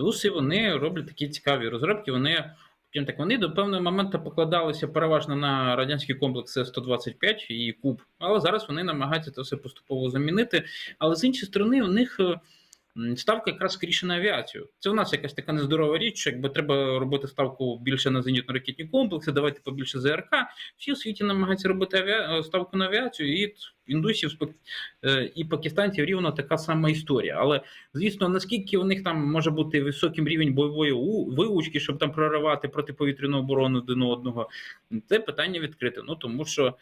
індуси вони роблять такі цікаві розробки. Вони так вони до певного моменту покладалися переважно на радянські комплекси 125 і Куб, але зараз вони намагаються це все поступово замінити. Але з іншої сторони, у них ставка якраз скоріше на авіацію. Це у нас якась така нездорова річ, що якби треба робити ставку більше на зенітно-ракетні комплекси, давайте побільше ЗРК. Всі у світі намагаються робити авіа... е, ставку на авіацію, і індусів е, і пакистанців рівно така сама історія. Але звісно, наскільки у них там може бути високим рівень бойової у- вивучки, щоб там проривати протиповітряну оборону один одного, це питання відкрите. Ну тому що.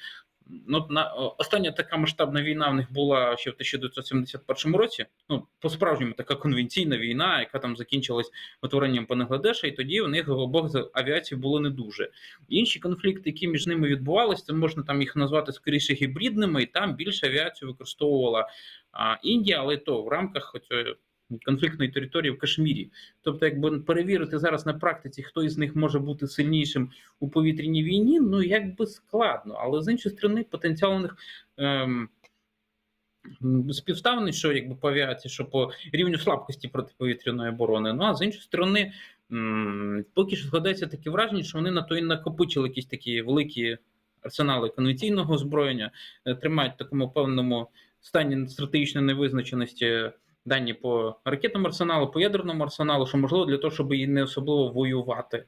Ну, на остання така масштабна війна в них була ще в 1971 році. Ну, по-справжньому така конвенційна війна, яка там закінчилась утворенням Бангладеша, і тоді у них обох авіації було не дуже. Інші конфлікти, які між ними відбувалися, це можна там їх назвати скоріше гібридними, і там більше авіацію використовувала а, Індія, але то в рамках оцього конфліктної території в Кашмірі. Тобто, якби перевірити зараз на практиці, хто із них може бути сильнішим у повітряній війні, ну якби складно. Але з іншої сторони, потенціал у них. Ем, м, Співставлений, що якби по авіації, що по рівню слабкості протиповітряної оборони. Ну а з іншої сторони, поки що складається таке враження, що вони на то і накопичили якісь такі великі арсенали конвенційного озброєння, е, тримають в такому певному стані стратегічної невизначеності дані по ракетному арсеналу, по ядерному арсеналу, що можливо для того, щоб і не особливо воювати.